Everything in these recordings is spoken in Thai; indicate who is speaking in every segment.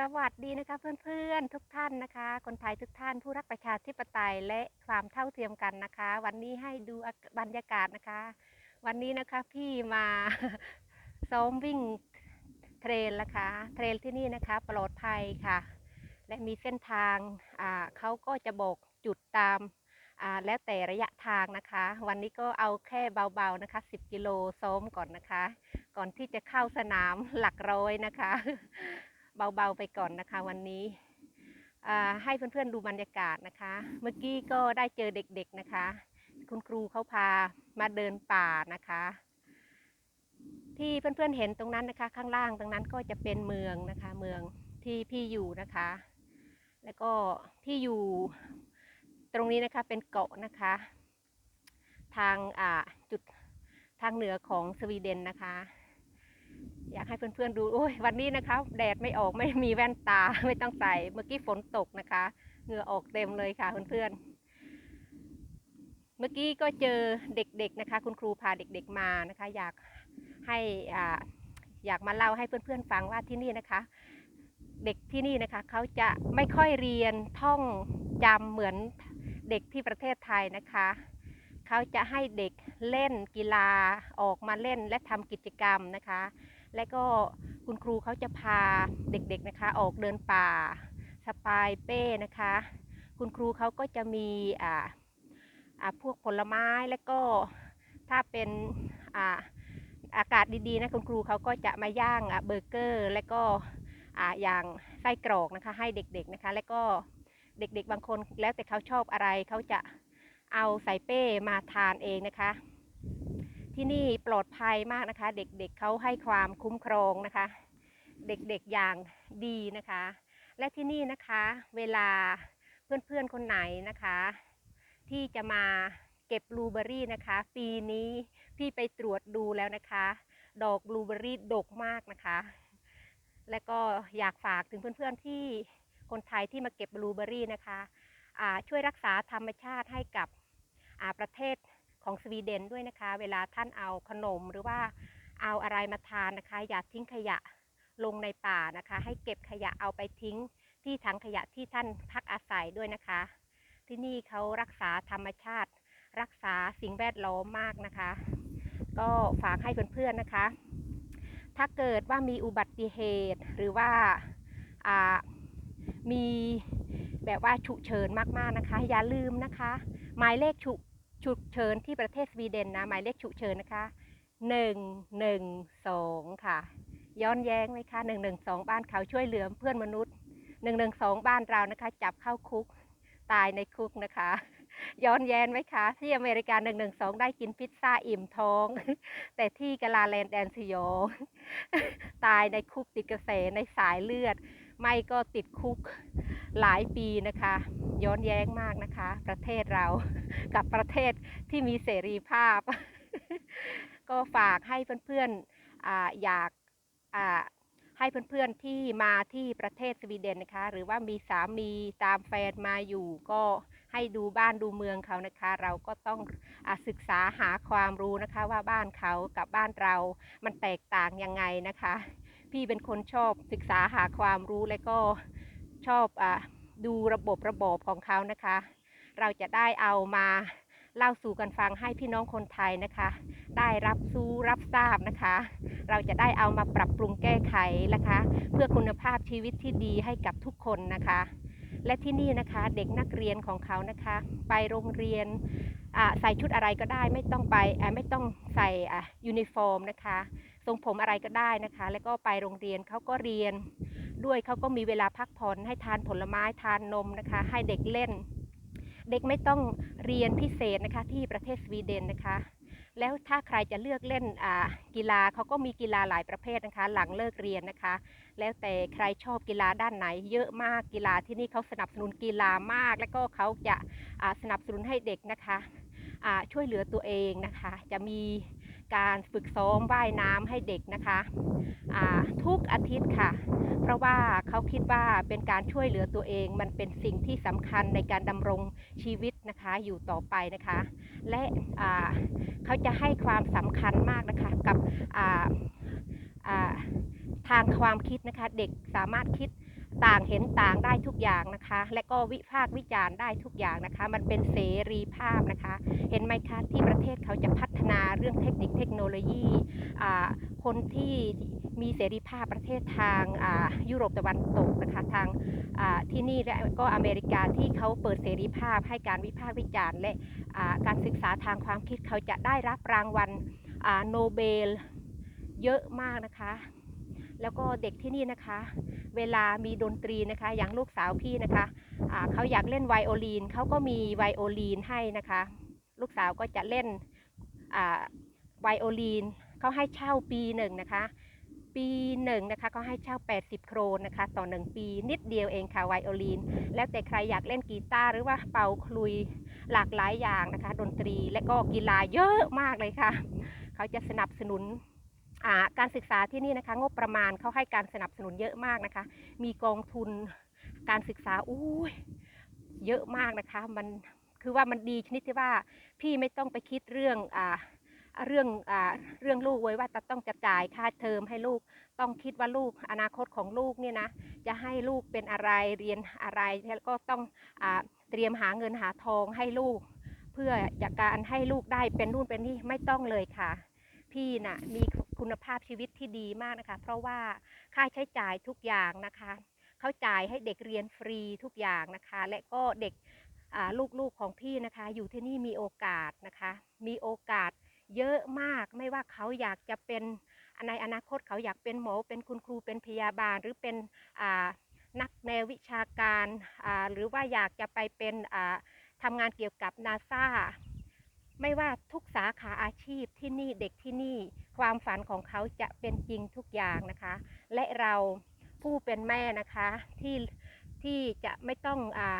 Speaker 1: สวัสดีนะคะเพื่อนๆทุกท่านนะคะ คนไทยทุกท่านผู้รักประชาธิปไตยและความเท่าเทียมกันนะคะ วันนี้ให้ดูบรรยากาศนะคะ วันนี้นะคะพี่มาซ้อมวิ่งเทรลนะคะ เทรลที่นี่นะคะ ปลอดภัยค่ะ และมีเส้นทางอ่าเขาก็จะบอกจุดตามอ่าแล้วแต่ระยะทางนะคะ วันนี้ก็เอาแค่เบาๆนะคะ 10 กิโลซ้อมก่อนนะคะ ก่อนที่จะเข้าสนามหลักร้อยนะคะ เบาๆไปก่อนนะคะ วันนี้ให้เพื่อนๆดูบรรยากาศนะคะ เมื่อกี้ก็ได้เจอเด็กๆนะคะ คุณครูเขาพามาเดินป่านะคะ ที่เพื่อนๆเห็นตรงนั้นนะคะ ข้างล่างตรงนั้นก็จะเป็นเมืองนะคะ เมืองที่พี่อยู่นะคะ แล้วก็พี่อยู่ตรงนี้นะคะเป็นเกาะนะคะ ทางจุดทางเหนือของสวีเดนนะคะ อยากให้เพื่อนๆดูโอ้ยวันนี้นะคะ แดดไม่ออกไม่มีแว่นตาไม่ต้องใส่เมื่อกี้ฝนตกนะคะ เหงื่อออกเต็มเลยค่ะเพื่อนๆ เมื่อกี้ก็เจอเด็กๆนะคะ คุณครูพาเด็กๆมานะคะ อยากให้อ่าอยากมาเล่าให้เพื่อนๆฟังว่าที่นี่นะคะ เด็กที่นี่นะคะเขาจะไม่ค่อยเรียนท่องจำเหมือนเด็กที่ประเทศไทยนะคะเขาจะให้เด็กเล่นกีฬาออกมาเล่นและทำกิจกรรมนะคะ และก็คุณครูเขาจะพาเด็กๆนะคะ ออกเดินป่าสปายเป้นะคะ คุณครูเขาก็จะมีอ่าอ่าพวกผลไม้แล้วก็ถ้าเป็นอ่าอากาศดีๆนะคุณครูเขาก็จะมาย่างอะเบอร์เกอร์ แล้วก็อ่าอย่างไส้กรอกนะคะให้เด็กๆนะคะ แล้วก็เด็กๆบางคนแล้วแต่เขาชอบอะไรเขาจะเอาใส่เป้มาทานเองนะคะ ที่นี่ปลอดภัยมากนะคะ เด็กๆเเขาให้ความคุ้มครองนะคะ เด็กๆอย่างดีนะคะ และที่นี่นะคะเวลาเพื่อนๆคนไหนนะคะ ที่จะมาเก็บบลูเบอรี่นะคะ ปีนี้พี่ไปตรวจดูแล้วนะคะ ดอกบลูเบอรี่ดกมากนะคะ และก็อยากฝากถึงเพื่อนๆที่คนไทยที่มาเก็บบลูเบอรี่นะคะช่วยรักษาธรรมชาติให้กับประเทศ ของสวีเดนด้วยนะคะ เวลาท่านเอาขนมหรือว่าเอาอะไรมาทานนะคะ อย่าทิ้งขยะลงในป่านะคะ ให้เก็บขยะเอาไปทิ้งที่ถังขยะที่ท่านพักอาศัยด้วยนะคะ ที่นี่เขารักษาธรรมชาติ รักษาสิ่งแวดล้อมมากนะคะ ก็ฝากให้เพื่อนๆนะคะ ถ้าเกิดว่ามีอุบัติเหตุหรือว่าอ่ามีแบบว่าฉุกเฉินมากๆนะคะ อย่าลืมนะคะ หมายเลขฉุก ฉุกเฉินที่ประเทศสวีเดนนะหมายเลขฉุกเฉินนะคะหนึ่งหนึ่งสองค่ะ ย้อนแย้งไหมคะหนึ่งหนึ่งสองบ้านเขาช่วยเหลือเพื่อนมนุษย์หนึ่งหนึ่งสองบ้านเรานะคะ จับเข้าคุกตายในคุกนะคะ ย้อนแย้งไหมคะ ที่อเมริกาหนึ่งหนึ่งสองได้กินพิซซ่าอิ่มท้อง แต่ที่กาลาแลนด์แดนซิโยตายในคุกติดกระแสในสายเลือด ไม่ก็ติดคุกหลายปีนะคะ ย้อนแย้งมากนะคะ ประเทศเรากับประเทศที่มีเสรีภาพ ก็ฝากให้เพื่อนๆออยากให้เพื่อนๆที่มาที่ประเทศสวีเดนนะคะ หรือว่ามีสามีตามแฟนมาอยู่ ก็ให้ดูบ้านดูเมืองเขานะคะ เราก็ต้องอศึกษาหาความรู้นะคะว่าบ้านเขากับบ้านเรามันแตกต่างยังไงนะคะ พี่เป็นคนชอบศึกษาหาความรู้และก็ชอบอดูระบบระบอบของเขานะคะ เราจะได้เอามาเล่าสู่กันฟังให้พี่น้องคนไทยนะคะ ได้รับสู้รับทราบนะคะ เราจะได้เอามาปรับปรุงแก้ไขนะคะ เพื่อคุณภาพชีวิตที่ดีให้กับทุกคนนะคะ และที่นี่นะคะเด็กนักเรียนของเขานะคะ ไปโรงเรียนใส่ชุดอะไรก็ได้ไม่ต้องไปไม่ต้องใส่ยูนิฟอร์มนะคะ ทรงผมอะไรก็ได้นะคะ แล้วก็ไปโรงเรียนเขาก็เรียน ด้วยเขาก็มีเวลาพักผ่อนให้ทานผลไม้ทานนมนะคะ ให้เด็กเล่น เด็กไม่ต้องเรียนพิเศษนะคะที่ประเทศสวีเดนนะคะแล้วถ้าใครจะเลือกเล่นกีฬาเขาก็มีกีฬาหลายประเภทนะคะ หลังเลิกเรียนนะคะ แล้วแต่ใครชอบกีฬาด้านไหน เยอะมากกีฬาที่นี่เขาสนับสนุนกีฬามาก แล้วก็เขาจะสนับสนุนให้เด็กนะคะช่วยเหลือตัวเองนะคะ จะมี การฝึกซ้อมว่ายน้ำให้เด็กนะคะทุกอาทิตย์ค่ะ เพราะว่าเขาคิดว่าเป็นการช่วยเหลือตัวเอง มันเป็นสิ่งที่สำคัญในการดำรงชีวิตนะคะอยู่ต่อไปนะคะ และเขาจะให้ความสำคัญมากนะคะกับทางความคิดนะคะเด็กสามารถคิด ต่างเห็นต่างได้ทุกอย่างนะคะ และก็วิพากษ์วิจารณ์ได้ทุกอย่างนะคะ มันเป็นเสรีภาพนะคะ เห็นไหมคะที่ประเทศเขาจะพัฒนาเรื่องเทคนิคเทคโนโลยีคนที่มีเสรีภาพประเทศทางยุโรปตะวันตกนะคะทางที่นี่และก็อเมริกาที่เขาเปิดเสรีภาพให้การวิพากษ์วิจารณ์ และการศึกษาทางความคิดเขาจะได้รับรางวัลโนเบลเยอะมากนะคะ แล้วก็เด็กที่นี่นะคะ เวลามีดนตรีนะคะ อย่างลูกสาวพี่นะคะอ่าเขาอยากเล่นไวโอลินเขาก็มีไวโอลินให้นะคะ ลูกสาวก็จะเล่นไวโอลินเขาให้เช่าปีหนึ่งนะคะ ปีหนึ่งนะคะเขาให้เช่า 80 โครนนะคะ ต่อหนึ่งปีนิดเดียวเองค่ะไวโอลินแล้วแต่ใครอยากเล่นกีตาร์หรือว่าเป่าคลุยหลากหลายอย่างนะคะ ดนตรีและก็กีฬาเยอะมากเลยค่ะ เขาจะสนับสนุน การศึกษาที่นี่นะคะงบประมาณเขาให้การสนับสนุนเยอะมากนะคะ มีกองทุนการศึกษาอุ้ยเยอะมากนะคะมันคือว่ามันดีชนิดที่ว่าพี่ไม่ต้องไปคิดเรื่องอ่าเรื่องอ่าเรื่องลูกไว้ว่าจะต้องจะจ่ายค่าเทอมให้ลูกต้องคิดว่าลูกอนาคตของลูกเนี่ยนะจะให้ลูกเป็นอะไรเรียนอะไรแล้วก็ต้องอาเตรียมหาเงินหาทองให้ลูก เพื่อจากการให้ลูกได้เป็นนู่นเป็นนี่ไม่ต้องเลยค่ะ พี่น่ะมี คุณภาพชีวิตที่ดีมากนะคะ เพราะว่าค่าใช้จ่ายทุกอย่างนะคะเขาจ่ายให้เด็กเรียนฟรีทุกอย่างนะคะ และก็เด็กลูกๆของพี่นะคะ อยู่ที่นี่มีโอกาสนะคะ มีโอกาสเยอะมากไม่ว่าเขาอยากจะเป็นในอนาคตเขาอยากเป็นหมอเป็นคุณครูเป็นพยาบาล หรือเป็นนักแนววิชาการ หรือว่าอยากจะไปเป็นทำงานเกี่ยวกับนาซา ไม่ว่าทุกสาขาอาชีพที่นี่เด็กที่นี่ ความฝันของเขาจะเป็นจริงทุกอย่างนะคะ และเราผู้เป็นแม่นะคะที่ที่จะไม่ต้องอา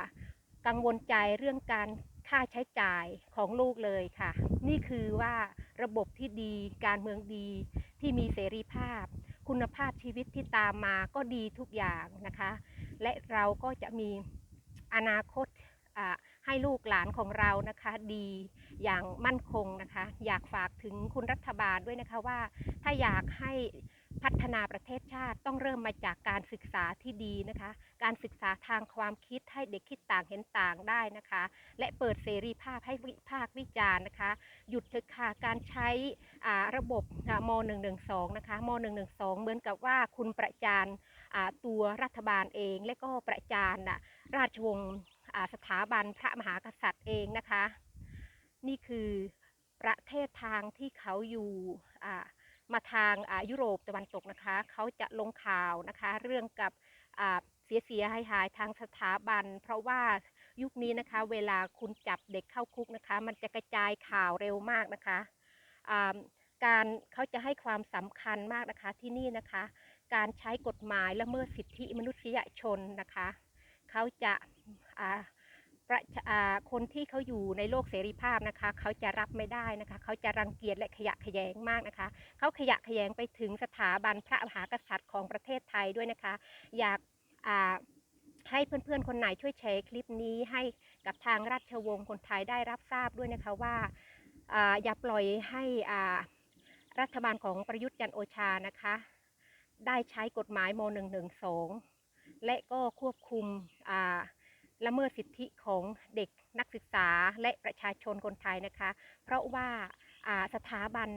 Speaker 1: กังวลใจเรื่องการค่าใช้จ่ายของลูกเลยค่ะ นี่คือว่าระบบที่ดีการเมืองดีที่มีเสรีภาพ คุณภาพชีวิตที่ตามมาก็ดีทุกอย่างนะคะ และเราก็จะมีอนาคตอ่า ให้ลูกหลานของเรานะคะดีอย่างมั่นคงนะคะ อยากฝากถึงคุณรัฐบาลด้วยนะคะว่า ถ้าอยากให้พัฒนาประเทศชาติต้องเริ่มมาจากการศึกษาที่ดีนะคะ การศึกษาทางความคิดให้เด็กคิดต่างเห็นต่างได้นะคะ และเปิดเสรีภาพให้วิพากษ์วิจารณ์นะคะ หยุดเถอะค่ะการใช้อ่าระบบอ่าม112 นะคะม 112 เหมือนกับว่าคุณประจานตัวรัฐบาลเอง และก็ประจานราชวงศ์ สถาบันพระมหากษัตริย์เองนะคะ นี่คือประเทศทางที่เขาอยู่มาทางยุโรปตะวันตกนะคะ เขาจะลงข่าวนะคะ เรื่องกับเสียเสียหายหายทางสถาบัน เพราะว่ายุคนี้นะคะ เวลาคุณจับเด็กเข้าคุกนะคะ มันจะกระจายข่าวเร็วมากนะคะการเขาจะให้ความสำคัญมากนะคะที่นี่นะคะ การใช้กฎหมายละเมิดสิทธิมนุษยชนนะคะ เขาจะ ประชาคนที่เขาอยู่ในโลกเสรีภาพนะคะ เขาจะรับไม่ได้นะคะ เขาจะรังเกียจและขยะแขยงมากนะคะ เขาขยะแขยงไปถึงสถาบันพระมหากษัตริย์ของประเทศไทยด้วยนะคะ อยากอ่าให้เพื่อนๆ คนไหนช่วยแชร์คลิปนี้ให้กับทางราชวงศ์คนไทยได้รับทราบด้วยนะคะว่าอย่าปล่อยให้รัฐบาลของประยุทธ์จันโอชานะคะ ได้ใช้กฎหมายม .112 และก็ควบคุมอ่า ละเมิดสิทธิของเด็กนักศึกษาและประชาชนคนไทยนะคะ เพราะว่าสถาบัน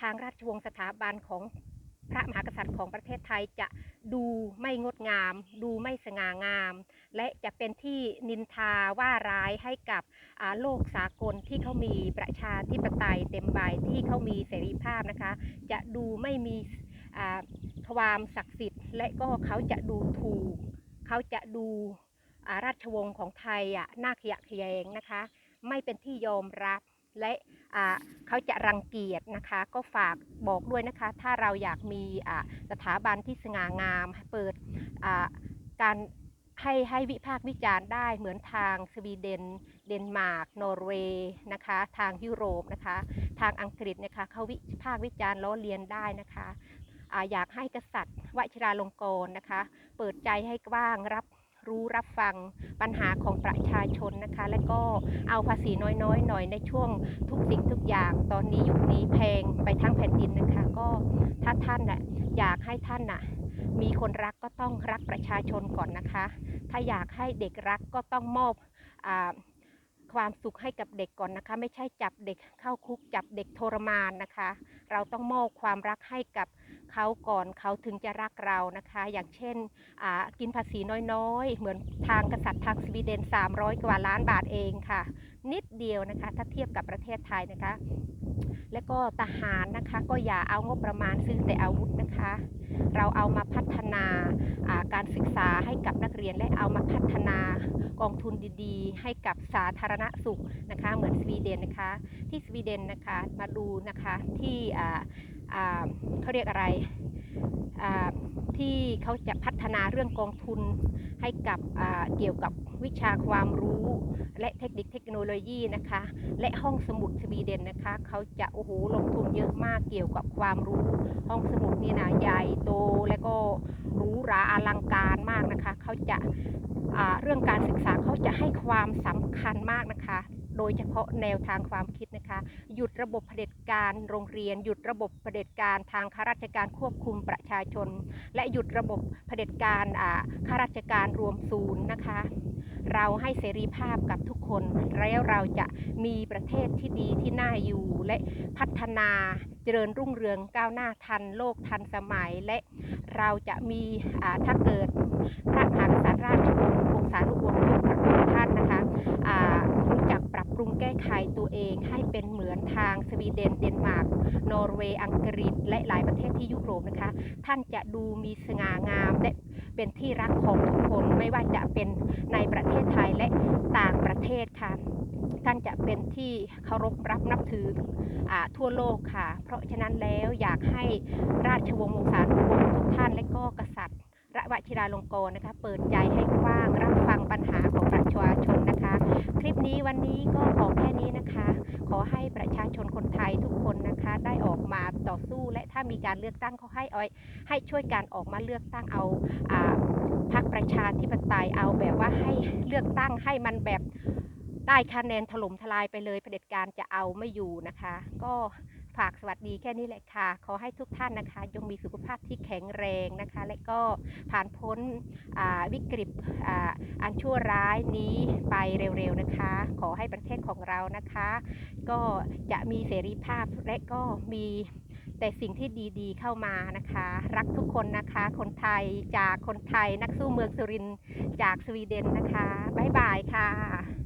Speaker 1: ทางราชวงศ์สถาบันของพระมหากษัตริย์ของประเทศไทยจะดูไม่งดงาม ดูไม่สง่างาม และจะเป็นที่นินทาว่าร้ายให้กับโลกสากลที่เขามีประชาธิปไตยเต็มใบที่เขามีเสรีภาพนะคะ จะดูไม่มีความศักดิ์สิทธิ์ และก็เขาจะดูถูก เขาจะดู ราชวงศ์ของไทยอะน่าขยะแขยงนะคะ ไม่เป็นที่ยอมรับและอ่าเขาจะรังเกียจนะคะ ก็ฝากบอกด้วยนะคะ ถ้าเราอยากมีอ่าสถาบันที่สง่างาม เปิดอ่าการให้ให้วิพากษ์วิจารณ์ได้เหมือนทางสวีเดน เดนมาร์กนอร์เวย์นะคะ ทางยุโรปนะคะ ทางอังกฤษนะคะเขาวิพากษ์วิจารณ์ล้อเลียนได้นะคะอาอยากให้กษัตริย์วชิราลงกรณ์นะคะ เปิดใจให้กว้างรับ รู้รับฟังปัญหาของประชาชนนะคะ และก็เอาภาษีน้อยๆ หน่อยในช่วงทุกสิ่งทุกอย่าง ตอนนี้ยุคนี้แพงไปทั้งแผ่นดินนะคะ ก็ถ้าท่านน่ะอยากให้ท่านน่ะมีคนรักก็ต้องรักประชาชนก่อนนะคะ ถ้าอยากให้เด็กรักก็ต้องมอบอความสุขให้กับเด็กก่อนนะคะ ไม่ใช่จับเด็กเข้าคุกจับเด็กทรมานนะคะ เราต้องมอบความรักให้กับ เขาก่อนเขาถึงจะรักเรานะคะ อย่างเช่นกินภาษีน้อยๆ เหมือนทางกษัตริย์ทางสวีเดน 300 กว่าล้านบาทเองค่ะ นิดเดียวนะคะถ้าเทียบกับประเทศไทยนะคะ และก็ทหารนะคะก็อย่าเอางบประมาณซื้อแต่อาวุธนะคะ เราเอามาพัฒนาการศึกษาให้กับนักเรียนและเอามาพัฒนากองทุนดีๆ ให้กับสาธารณสุขนะคะ เหมือนสวีเดนนะคะ ที่สวีเดนนะคะมาดูนะคะที่อ่า เขาเรียกอะไรที่เขาจะพัฒนาเรื่องกองทุนให้กับเกี่ยวกับวิชาความรู้และเทคนิคเทคโนโลยีนะคะ และห้องสมุดสวีเดนนะคะเขาจะโอ้โหลงทุนเยอะมากเกี่ยวกับความรู้ ห้องสมุดนี่นะใหญ่โตและก็หรูหราอลังการมากนะคะเขาจะเรื่องการศึกษาเขาจะให้ความสำคัญมากนะคะ โดยเฉพาะแนวทางความคิดนะคะ หยุดระบบเผด็จการโรงเรียน หยุดระบบเผด็จการทางข้าราชการควบคุมประชาชน และหยุดระบบเผด็จการอ่าข้าราชการรวมศูนย์นะคะ เราให้เสรีภาพกับทุกคน แล้วเราจะมีประเทศที่ดีที่น่าอยู่และพัฒนาเจริญรุ่งเรืองก้าวหน้าทันโลกทันสมัยและเราจะมีอ่าถ้าเกิดพระมหากษัตริย์ราชวงศ์วงศานุวงศ์ทุกพระองค์ท่านนะคะอ่า ปรุงแก้ไขตัวเองให้เป็นเหมือนทางสวีเดน เดนมาร์ก นอร์เวย์ อังกฤษ และหลายประเทศที่ยุโรปนะคะ ท่านจะดูมีสง่างามและเป็นที่รักของทุกคน ไม่ว่าจะเป็นในประเทศไทยและต่างประเทศค่ะ ท่านจะเป็นที่เคารพรับนับถืออทั่วโลกค่ะ เพราะฉะนั้นแล้วอยากให้ราชวงศ์วงศานุวงศ์ทุกท่านและก็กษัตริย์ระวชิราลงกรณ์นะคะ เปิดใจให้กว้างรับฟังปัญหา วันนี้ก็ขอแค่นี้นะคะ ขอให้ประชาชนคนไทยทุกคนนะคะ ได้ออกมาต่อสู้และถ้ามีการเลือกตั้งเขาให้ออยให้ช่วยการออกมาเลือกตั้งเอาอ่าพรรคประชาธิปไตยเอาแบบว่าให้เลือกตั้งให้มันแบบได้คะแนนถล่มทลายไปเลยเผด็จการจะเอาไม่อยู่นะคะ ก็ ฝากสวัสดีแค่นี้แหละค่ะ ขอให้ทุกท่านนะคะจงมีสุขภาพที่แข็งแรงนะคะ และก็ผ่านพ้นวิกฤตออันชั่วร้ายนี้ไปเร็วๆนะคะ ขอให้ประเทศของเรานะคะ ก็จะมีเสรีภาพและก็มีแต่สิ่งที่ดีๆเข้ามานะคะ รักทุกคนนะคะ คนไทยจากคนไทยนักสู้เมืองสุรินจากสวีเดนนะคะ บ๊ายบายค่ะ